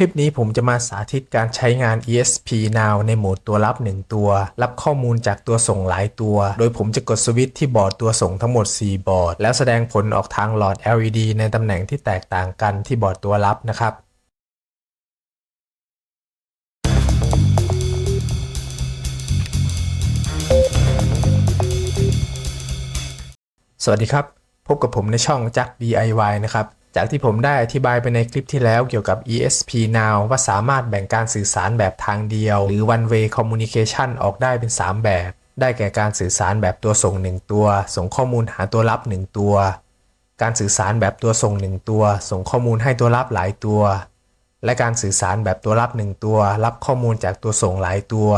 ลิปนี้ผมจะมาสาธิตการใช้งาน ESP Now ในโหมดตัวรับ 1 ตัว รับข้อมูลจากตัวส่งหลายตัว โดยผมจะกดสวิตช์ที่บอร์ดตัวส่งทั้งหมด 4 บอร์ด แล้วแสดงผลออกทางหลอด LED ในตำแหน่งที่แตกต่างกันที่บอร์ดตัวรับนะครับสวัสดีครับ พบกับผมในช่องจัก DIY นะครับ จากที่ผมได้อธิบายไปในคลิปที่แล้วเกี่ยวกับ ESP Now ว่าสามารถแบ่งการสื่อสารแบบทางเดียว หรือ one way communication ออกได้เป็น 3 แบบ ได้แก่การสื่อสารแบบตัวส่ง 1 ตัว ส่งข้อมูลหาตัวรับ 1 ตัว การสื่อสารแบบตัวส่ง 1 ตัว ส่งข้อมูลให้ตัวรับหลายตัว และการสื่อสารแบบตัวรับ 1 ตัว รับข้อมูลจากตัวส่งหลายตัว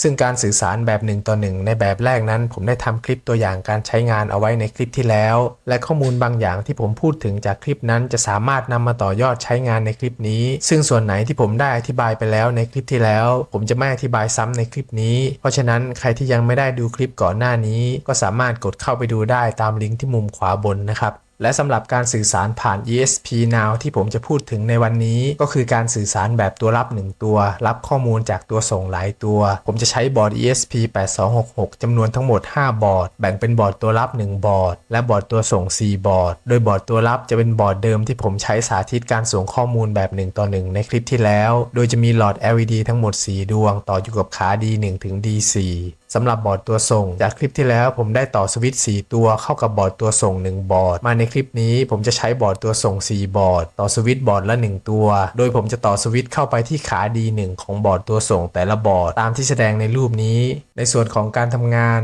ซึ่งการสื่อสารแบบ1ต่อ1ในแบบแรกนั้น ผมได้ทำคลิปตัวอย่างการใช้งานเอาไว้ในคลิปที่แล้ว และข้อมูลบางอย่างที่ผมพูดถึงจากคลิปนั้นจะสามารถนำมาต่อยอดใช้งานในคลิปนี้ ซึ่งส่วนไหนที่ผมได้อธิบายไปแล้วในคลิปที่แล้ว ผมจะไม่อธิบายซ้ำในคลิปนี้ เพราะฉะนั้นใครที่ยังไม่ได้ดูคลิปก่อนหน้านี้ ก็สามารถกดเข้าไปดูได้ตามลิงก์ที่มุมขวาบนนะครับ และสำหรับการสื่อสารผ่าน ESP Now ที่ผมจะพูดถึงในวันนี้ก็คือการสื่อสารแบบตัวรับ 1 ตัว รับข้อมูลจากตัวส่งหลายตัว ผมจะใช้บอร์ด ESP 8266จำนวนทั้งหมด 5 บอร์ด แบ่งเป็นบอร์ดตัวรับ 1 บอร์ด และบอร์ดตัวส่ง 4 บอร์ด โดยบอร์ดตัวรับจะเป็นบอร์ดเดิมที่ผมใช้สาธิตการส่งข้อมูลแบบ 1 ต่อ 1 ในคลิปที่แล้ว โดยจะมีหลอด LED ทั้งหมด 4 ดวง ต่ออยู่กับขา D1 ถึง D4 สำหรับบอร์ดตัวส่ง จากคลิปที่แล้วผมได้ต่อสวิตช์4ตัวเข้ากับบอร์ดตัวส่ง 1 บอร์ด มาในคลิปนี้ผมจะใช้บอร์ดตัวส่ง 4 บอร์ด ต่อสวิตช์บอร์ดละ 1 ตัว โดยผมจะต่อสวิตช์เข้าไปที่ขา D1 ของบอร์ดตัวส่งแต่ละบอร์ดตามที่แสดงในรูปนี้ ในส่วนของการทำงาน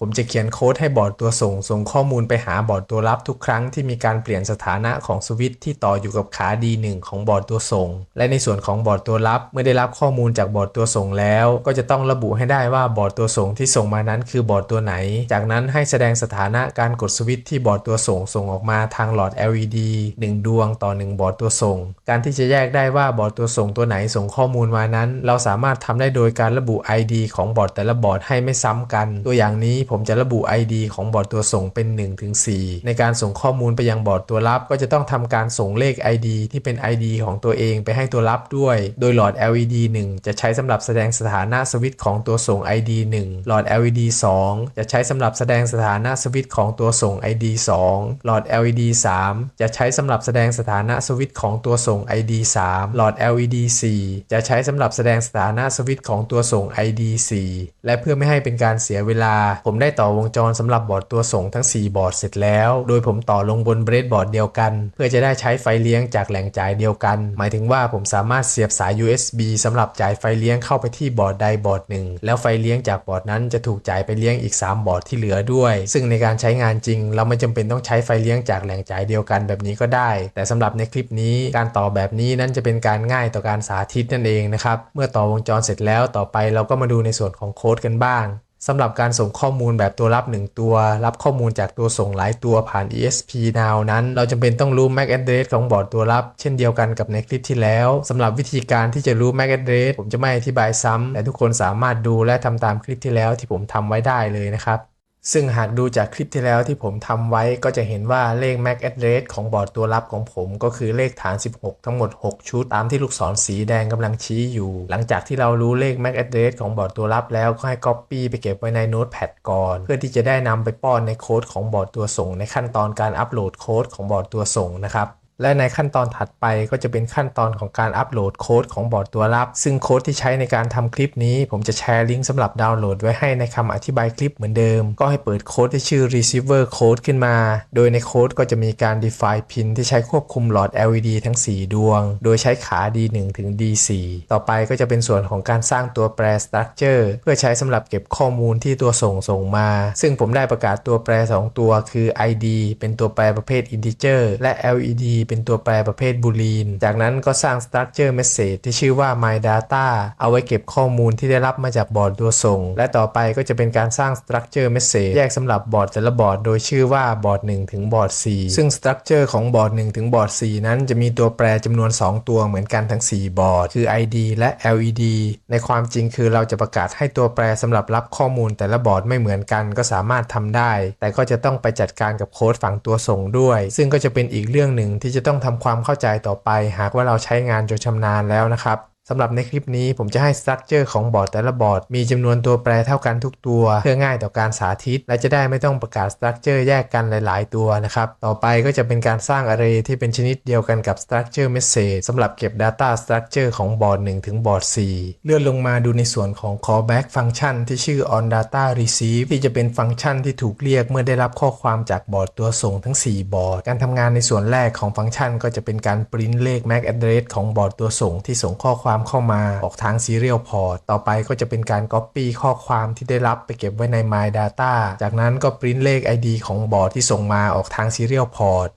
ผมจะเขียนโค้ดให้บอร์ดตัวส่ง ส่งข้อมูลไปหาบอร์ดตัวรับทุกครั้งที่มีการเปลี่ยนสถานะของสวิตช์ที่ต่ออยู่กับขา D1 ของบอร์ดตัวส่ง และในส่วนของบอร์ดตัวรับเมื่อได้รับข้อมูลจากบอร์ดตัวส่งแล้ว ก็จะต้องระบุให้ได้ว่าบอร์ดตัวส่งที่ส่งมานั้นคือบอร์ดตัวไหน จากนั้นให้แสดงสถานะการกดสวิตช์ที่บอร์ดตัวส่งส่งออกมาทางหลอด LED 1 ดวงต่อ 1 บอร์ดตัวส่ง การที่จะแยกได้ว่าบอร์ดตัวส่งตัวไหนส่งข้อมูลมานั้น เราสามารถทำได้โดยการระบุ ID ของบอร์ดแต่ละบอร์ดให้ไม่ซ้ำกัน ตัวอย่างนี้ผมจะระบุ ID ของบอร์ดตัวส่งเป็น1ถึง4ในการส่งข้อมูลไปยังบอร์ดตัวรับ ก็จะต้องทำการส่งเลข ID ที่เป็น ID ของตัวเองไปให้ตัวรับด้วย โดยหลอด LED 1 จะใช้สำหรับแสดงสถานะสวิตช์ของตัวส่ง ID 1 หลอด LED 2 จะใช้สำหรับแสดงสถานะสวิตช์ของตัวส่ง ID 2 หลอด LED 3 จะใช้สำหรับแสดงสถานะสวิตช์ของตัวส่ง ID 3 หลอด LED 4 จะใช้สำหรับแสดงสถานะสวิตช์ของตัวส่ง ID 4 และเพื่อไม่ให้เป็นการเสียเวลา ผมได้ต่อวงจรสำหรับบอร์ดตัวส่งทั้ง 4 บอร์ดเสร็จแล้ว โดยผมต่อลงบนเบรดบอร์ดเดียวกัน เพื่อจะได้ใช้ไฟเลี้ยงจากแหล่งจ่ายเดียวกัน หมายถึงว่าผมสามารถเสียบสาย USB สำหรับจ่ายไฟเลี้ยงเข้าไปที่บอร์ดใดบอร์ดหนึ่ง แล้วไฟเลี้ยงจากบอร์ดนั้นจะถูกจ่ายไปเลี้ยงอีก 3 บอร์ดที่เหลือด้วย ซึ่งในการใช้งานจริง เราไม่จำเป็นต้องใช้ไฟเลี้ยงจากแหล่งจ่ายเดียวกันแบบนี้ก็ได้ แต่สำหรับในคลิปนี้การต่อแบบนี้นั้นจะเป็นการง่ายต่อการสาธิตนั่นเองนะครับ เมื่อต่อวงจรเสร็จแล้วต่อไปเราก็มาดูในส่วนของโค้ดกันบ้าง สำหรับการส่งข้อมูลแบบตัวรับ 1 ตัว รับข้อมูลจากตัวส่งหลายตัวผ่าน ESP Now นั้น เราจำเป็นต้องรู้ MAC address ของบอร์ดตัวรับ เช่นเดียวกันกับในคลิปที่แล้วสำหรับวิธีการที่จะรู้ MAC address ผมจะไม่อธิบายซ้ำแต่ทุกคนสามารถดูและทำตามคลิปที่แล้วที่ผมทำไว้ได้เลยนะครับ ซึ่งหากดูจากคลิปที่แล้วที่ผมทำไว้ก็จะเห็นว่าเลข MAC address ของบอร์ดตัวรับของผมก็คือเลขฐาน 16 ทั้งหมด 6 ชุด ตามที่ลูกศรสีแดงกำลังชี้อยู่ หลังจากที่เรารู้เลข MAC address ของบอร์ดตัวรับแล้วก็ให้ Copy ไปเก็บไว้ใน Notepad ก่อน เพื่อที่จะได้นำไปป้อนในโค้ดของบอร์ดตัวส่ง ในขั้นตอนการอัปโหลดโค้ดของบอร์ดตัวส่งนะครับ และในขั้นตอนถัดไปก็จะเป็นขั้นตอนของการอัปโหลดโค้ดของบอร์ดตัวรับ ซึ่งโค้ดที่ใช้ในการทำคลิปนี้ ผมจะแชร์ลิงก์สำหรับดาวน์โหลดไว้ให้ในคำอธิบายคลิปเหมือนเดิม ก็ให้เปิดโค้ดที่ชื่อ receiver code ขึ้นมา โดยในโค้ดก็จะมีการ define pin ที่ใช้ควบคุมหลอด LED ทั้ง 4 ดวง โดยใช้ขา D1 ถึง D4 ต่อไปก็จะเป็นส่วนของการสร้างตัวแปร structure เพื่อใช้สำหรับเก็บข้อมูลที่ตัวส่งส่งมา ซึ่งผมได้ประกาศตัวแปร 2 ตัวคือ ID เป็นตัวแปรประเภท integer และ LED เป็นตัวแปรประเภท boolean จากนั้นก็สร้าง structure message ที่ชื่อว่า my data เอาไว้เก็บข้อมูลที่ได้รับมาจากบอร์ดตัวส่ง และต่อไปก็จะเป็นการสร้าง structure message แยกสำหรับบอร์ดแต่ละบอร์ดโดยชื่อว่าบอร์ด1ถึงบอร์ด4ซึ่ง structure ของบอร์ด1ถึงบอร์ด4นั้นจะมีตัวแปรจำนวน 2 ตัวเหมือนกันทั้ง 4 บอร์ด คือ ID และ LED ในความจริงคือเราจะประกาศให้ตัวแปรสำหรับรับข้อมูลแต่ละบอร์ดไม่เหมือนกันก็สามารถทำได้ แต่ก็จะต้องไปจัดการกับโค้ดฝั่งตัวส่งด้วย ซึ่งก็จะเป็นอีกเรื่องหนึ่งที่จะจะต้องทำความเข้าใจต่อไป หากว่าเราใช้งานจนชำนาญแล้วนะครับ สำหรับในคลิปนี้ผมจะให้สตรัคเจอร์ของบอร์ดแต่ละบอร์ดมีจำนวนตัวแปรเท่ากันทุกตัว เพื่อง่ายต่อการสาธิต และจะได้ไม่ต้องประกาศสตรัคเจอร์แยกกันหลาย ๆ ตัวนะครับ ต่อไปก็จะเป็นการสร้าง array ที่เป็นชนิดเดียวกันกับ structure message สำหรับเก็บ data structure ของบอร์ด1ถึงบอร์ด4เลื่อนลงมาดูในส่วนของ callback function ที่ชื่อ on data receive ที่จะเป็นฟังก์ชันที่ถูกเรียกเมื่อได้รับข้อความจากบอร์ดตัวส่งทั้ง 4 บอร์ด การทำงานในส่วนแรกของฟังก์ชัน ก็จะเป็นการ print เลข MAC address ของบอร์ดตัวส่งที่ส่งข้อความเข้ามาออกทาง Serial Port ต่อไปก็จะเป็นการ Copy ข้อความที่ได้รับไปเก็บไว้ใน My Data จากนั้นก็ปริ้นเลข ID ของบอร์ดที่ส่งมาออกทาง Serial Port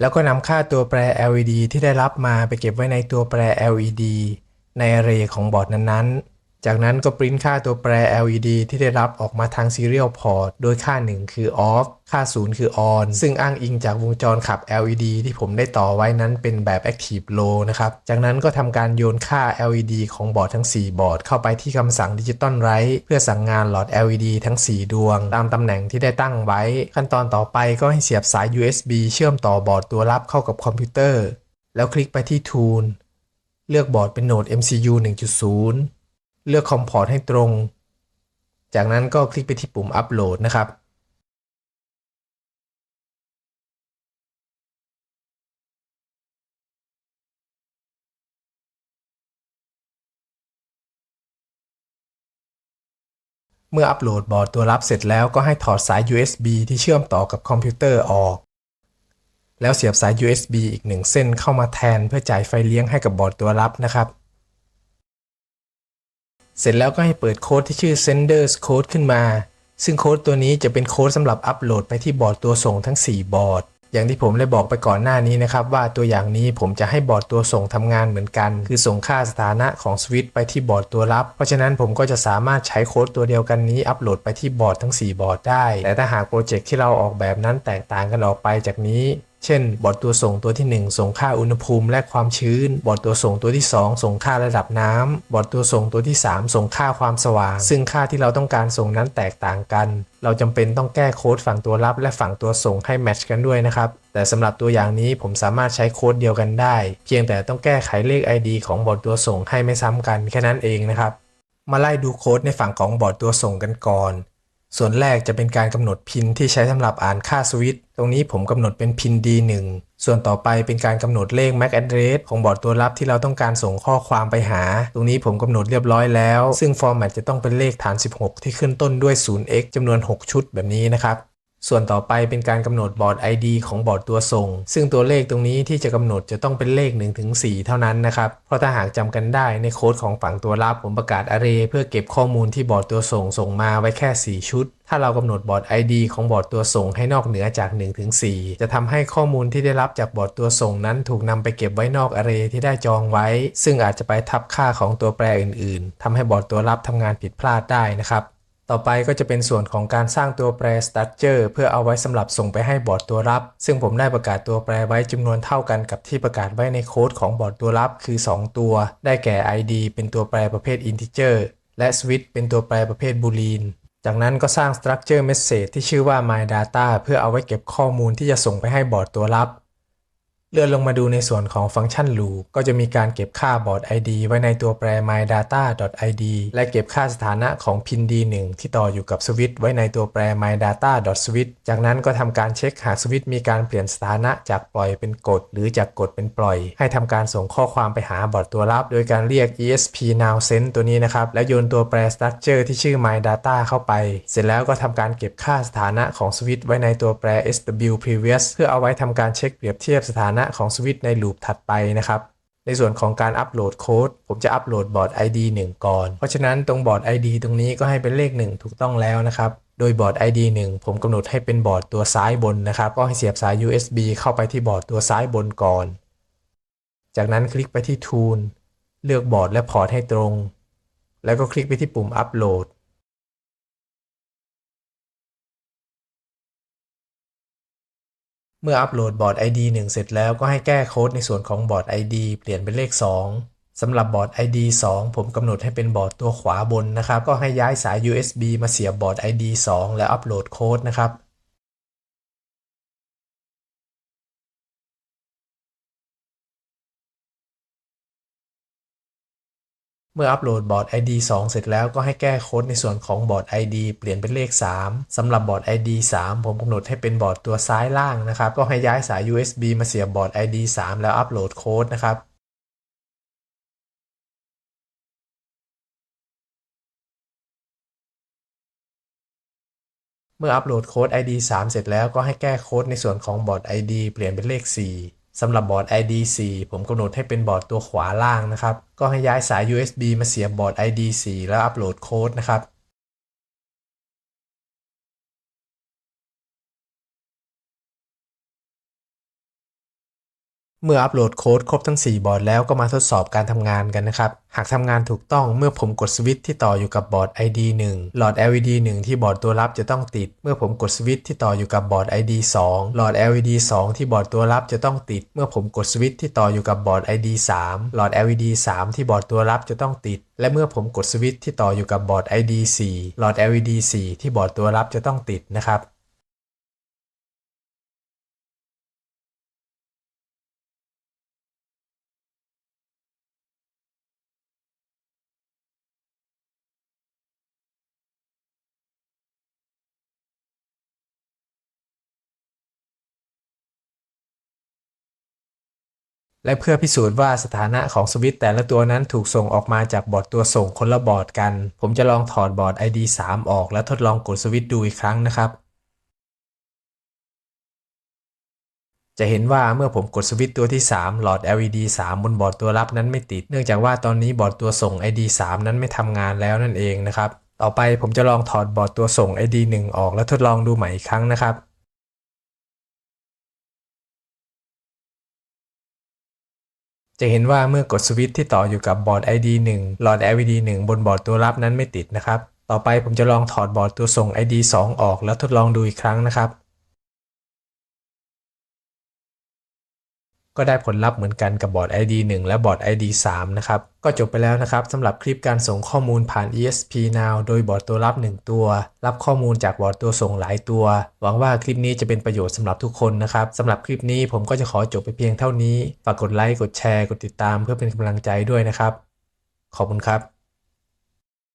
แล้วก็นำค่าตัวแปร LED ที่ได้รับมาไปเก็บไว้ในตัวแปร LED ใน array ของบอร์ดนั้นๆ จากนั้นก็ปริ้นค่าตัวแปร LED ที่ได้รับออกมาทาง Serial Port โดยค่า 1 คือ off ค่า 0 คือ on ซึ่งอ้างอิงจากวงจรขับ LED ที่ผมได้ต่อไว้นั้นเป็นแบบ Active Low นะครับ จากนั้นก็ทำการโยนค่า LED ของบอร์ดทั้ง 4 บอร์ด เข้าไปที่คำสั่ง Digital Write เพื่อสั่งงานหลอด LED ทั้ง 4 ดวง ตามตำแหน่งที่ได้ตั้งไว้ ขั้นตอนต่อไปก็ให้เสียบสาย USB เชื่อมต่อบอร์ดตัวรับเข้ากับคอมพิวเตอร์ แล้วคลิกไปที่ Tool เลือกบอร์ดเป็นโหนด MCU 1.0 เลือกคอมพอร์ตให้ตรง จากนั้นก็คลิกไปที่ปุ่มอัปโหลดนะครับ เมื่ออัปโหลดบอร์ดตัวรับเสร็จแล้วก็ให้ถอดสาย USB ที่เชื่อมต่อกับคอมพิวเตอร์ออก แล้วเสียบสาย USB อีกหนึ่งเส้นเข้ามาแทนเพื่อจ่ายไฟเลี้ยงให้กับบอร์ดตัวรับนะครับ เสร็จแล้วก็ให้เปิดโค้ดที่ชื่อ senders code ขึ้นมา ซึ่งโค้ดตัวนี้จะเป็นโค้ดสำหรับอัปโหลดไปที่บอร์ดตัวส่งทั้ง 4 บอร์ด อย่างที่ผมได้บอกไปก่อนหน้านี้นะครับ ว่าตัวอย่างนี้ผมจะให้บอร์ดตัวส่งทำงานเหมือนกัน คือส่งค่าสถานะของสวิตช์ไปที่บอร์ดตัวรับ เพราะฉะนั้นผมก็จะสามารถใช้โค้ดตัวเดียวกันนี้อัปโหลดไปที่บอร์ดทั้ง 4 บอร์ดได้ แต่ถ้าหากโปรเจกต์ที่เราออกแบบนั้นแตกต่างกันออกไปจากนี้ เช่น บอร์ดตัวส่งตัวที่ 1 ส่งค่าอุณหภูมิและความชื้น บอร์ดตัวส่งตัวที่ 2 ส่งค่าระดับน้ำบอร์ดตัวส่งตัวที่ 3 ส่งค่าความสว่าง ซึ่งค่าที่เราต้องการส่งนั้นแตกต่างกัน เราจำเป็นต้องแก้โค้ดฝั่งตัวรับและฝั่งตัวส่งให้แมทช์กันด้วยนะครับ แต่สำหรับตัวอย่างนี้ผมสามารถใช้โค้ดเดียวกันได้ เพียงแต่ต้องแก้ไขเลข ID ของบอร์ดตัวส่งให้ไม่ซ้ำกันแค่นั้นเองนะครับ มาไล่ดูโค้ดในฝั่งของบอร์ดตัวส่งกันก่อน ส่วนแรกจะเป็นการกำหนดพินที่ใช้สำหรับอ่านค่าสวิตช์ตรงนี้ผมกำหนดเป็นพิน D1 ส่วนต่อไปเป็นการกำหนดเลข MAC address ของบอร์ดตัวรับที่เราต้องการส่งข้อความไปหา ตรงนี้ผมกำหนดเรียบร้อยแล้ว ซึ่งฟอร์แมตจะต้องเป็นเลขฐาน 16 ที่ขึ้นต้นด้วย 0x จำนวน 6 ชุดแบบนี้นะครับ ส่วนต่อไปเป็นการกำหนดบอร์ด ID ของบอร์ดตัวส่ง ซึ่งตัวเลขตรงนี้ที่จะกำหนดจะต้องเป็นเลข 1-4 เท่านั้นนะครับ เพราะถ้าหากจำกันได้ในโค้ดของฝั่งตัวรับผมประกาศ array เพื่อเก็บข้อมูลที่บอร์ดตัวส่งส่งมาไว้แค่ 4 ชุด ถ้าเรากำหนดบอร์ด ID ของบอร์ดตัวส่งให้นอกเหนือจาก 1-4 จะทำให้ข้อมูลที่ได้รับจากบอร์ดตัวส่งนั้นถูกนำไปเก็บไว้นอก array ที่ได้จองไว้ ซึ่งอาจจะไปทับค่าของตัวแปรอื่น ๆทำให้บอร์ดตัวรับทำงานผิดพลาดได้นะครับ ต่อไปก็จะเป็นส่วนของการสร้างตัวแปร structure เพื่อเอาไว้สำหรับส่งไปให้บอร์ดตัวรับ ซึ่งผมได้ประกาศตัวแปรไว้จำนวนเท่ากันกับที่ประกาศไว้ในโค้ดของบอร์ดตัวรับ คือ 2 ตัว ได้แก่ id เป็นตัวแปรประเภท integer และ switch เป็นตัวแปรประเภท boolean จากนั้นก็สร้าง structure message ที่ชื่อว่า my data เพื่อเอาไว้เก็บข้อมูลที่จะส่งไปให้บอร์ดตัวรับ เลื่อนลงมาดูในส่วนของฟังก์ชัน loop ก็จะมีการเก็บค่าบอร์ด ID ไว้ในตัวแปร mydata.id และเก็บค่าสถานะของ pin D1 ที่ต่ออยู่กับสวิตช์ไว้ในตัวแปร mydata.switch จากนั้นก็ทำการเช็คหากสวิตช์มีการเปลี่ยนสถานะจากปล่อยเป็นกด หรือจากกดเป็นปล่อย ให้ทำการส่งข้อความไปหาบอร์ดตัวรับ โดยการเรียก esp now send ตัวนี้นะครับ แล้วโยนตัวแปร structure ที่ชื่อ mydata เข้าไป เสร็จแล้วก็ทำการเก็บค่าสถานะของสวิตช์ไว้ในตัวแปร sw previous เพื่อเอาไว้ทำการเช็คเปรียบเทียบสถานะของสวิตช์ในลูปถัดไปนะครับ ในส่วนของการอัปโหลดโค้ดผมจะอัปโหลดบอร์ด ID 1 ก่อน เพราะฉะนั้นตรงบอร์ด ID ตรงนี้ก็ให้เป็นเลข 1 ถูกต้องแล้วนะครับ โดยบอร์ด ID 1 ผมกำหนดให้เป็นบอร์ดตัวซ้ายบนนะครับ ก็ให้เสียบสาย USB เข้าไปที่บอร์ดตัวซ้ายบนก่อน จากนั้นคลิกไปที่ Tool เลือกบอร์ดและพอร์ตให้ตรง แล้วก็คลิกไปที่ปุ่มอัปโหลด เมื่ออัปโหลดบอร์ด ID 1 เสร็จแล้วก็ให้แก้โค้ดในส่วนของบอร์ด ID เปลี่ยนเป็นเลข 2 สำหรับบอร์ด ID 2 ผมกำหนดให้เป็นบอร์ดตัวขวาบนนะครับ ก็ให้ย้ายสาย USB มาเสียบบอร์ด ID 2 และอัปโหลดโค้ดนะครับ เมื่ออัปโหลดบอร์ด ID 2 เสร็จแล้วก็ให้แก้โค้ดในส่วนของบอร์ด ID เปลี่ยนเป็นเลข 3สำหรับบอร์ด ID 3 ผมกำหนดให้เป็นบอร์ดตัวซ้ายล่างนะครับ ก็ให้ย้ายสาย USB มาเสียบบอร์ด ID 3 แล้วอัปโหลดโค้ดนะครับเมื่ออัปโหลดโค้ด ID 3 เสร็จแล้วก็ให้แก้โค้ดในส่วนของบอร์ด ID เปลี่ยนเป็นเลข 4 สำหรับบอร์ด ID 4 ผมกำหนดให้เป็นบอร์ดตัวขวาล่างนะครับ ก็ให้ย้ายสาย USB มาเสียบบอร์ด ID 4 แล้วอัปโหลดโค้ดนะครับ เมื่ออัปโหลดโค้ดครบทั้ง 4 บอร์ดแล้วก็มาทดสอบการทำงานกันนะครับ หากทำงานถูกต้องเมื่อผมกดสวิตช์ที่ต่ออยู่กับบอร์ด ID 1 หลอด LED 1 ที่บอร์ดตัวรับจะต้องติด เมื่อผมกดสวิตช์ที่ต่ออยู่กับบอร์ด ID 2 หลอด LED 2 ที่บอร์ดตัวรับจะต้องติด เมื่อผมกดสวิตช์ที่ต่ออยู่กับบอร์ด ID 3 หลอด LED 3 ที่บอร์ดตัวรับจะต้องติด และเมื่อผมกดสวิตช์ที่ต่ออยู่กับบอร์ด ID 4 หลอด LED 4 ที่บอร์ดตัวรับจะต้องติดนะครับ และเพื่อพิสูจน์ว่าสถานะของสวิตช์แต่ละตัวนั้นถูกส่งออกมาจากบอร์ดตัวส่งคนละบอร์ดกัน ผมจะลองถอดบอร์ด ID 3 ออกแล้วทดลองกดสวิตช์ดูอีกครั้งนะครับ จะเห็นว่าเมื่อผมกดสวิตช์ตัวที่ 3 หลอด LED 3 บนบอร์ดตัวรับนั้นไม่ติด เนื่องจากว่าตอนนี้บอร์ดตัวส่ง ID 3 นั้นไม่ทำงานแล้วนั่นเองนะครับ ต่อไปผมจะลองถอดบอร์ดตัวส่ง ID 1 ออกแล้วทดลองดูใหม่อีกครั้งนะครับ จะเห็นว่าเมื่อกดสวิตช์ที่ต่ออยู่กับบอร์ด ID 1 หลอด LED 1 บนบอร์ดตัวรับนั้นไม่ติดนะครับ ต่อไปผมจะลองถอดบอร์ดตัวส่ง ID 2 ออกแล้วทดลองดูอีกครั้งนะครับ ก็ได้ผลลัพธ์เหมือนกันกับบอร์ด ID 1 และบอร์ด ID 3 นะครับ ก็จบไปแล้วนะครับสำหรับคลิปการส่งข้อมูลผ่าน ESP Now โดยบอร์ดตัวรับ 1 ตัว รับข้อมูลจากบอร์ดตัวส่งหลายตัว หวังว่าคลิปนี้จะเป็นประโยชน์สำหรับทุกคนนะครับสำหรับคลิปนี้ผมก็จะขอจบไปเพียงเท่านี้ ฝากกดไลค์ กดแชร์ กดติดตามเพื่อเป็นกำลังใจด้วยนะครับ ขอบคุณครับ